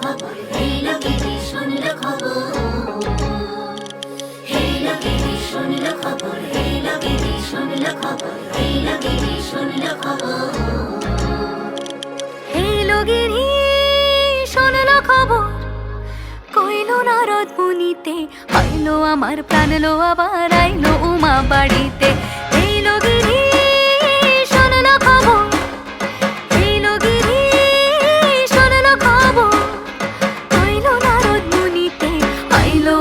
খবর। এই লোকেরই শুনল কইল নারদ মুনিতে আইলো আমার প্রাণ, লো আবার আইলো উমা বাড়িতে।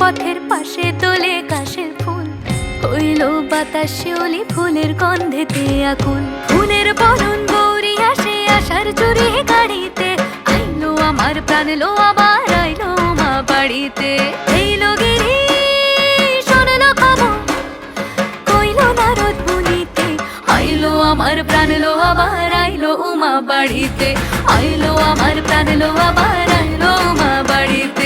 পথের পাশে তোলে কাশের ফুল। হইল বাতাস শিউলি ফুলের গন্ধেতে আকুল ফুলের বরণ গৌরী আসে আসার চুরি গাড়িতে। আইলো আমার প্রাণ লো আবার আইলো মা বাড়িতে। এই লগেরই শোনলো খবর। কইল নারদ মুনিতে, আইলো আমার প্রাণ লো আবার আইলো উমা বাড়িতে। আইলো আমার প্রাণ লো আবার আইলো উমা বাড়িতে।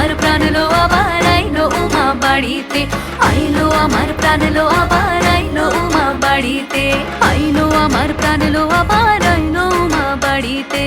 আমার প্রাণ লো, আবার আইলো উমা বাড়িতে। আইলো আমার প্রাণ লো, আবার আইলো উমা বাড়িতে। আইলো আমার প্রাণ লো, আবার আইলো উমা বাড়িতে।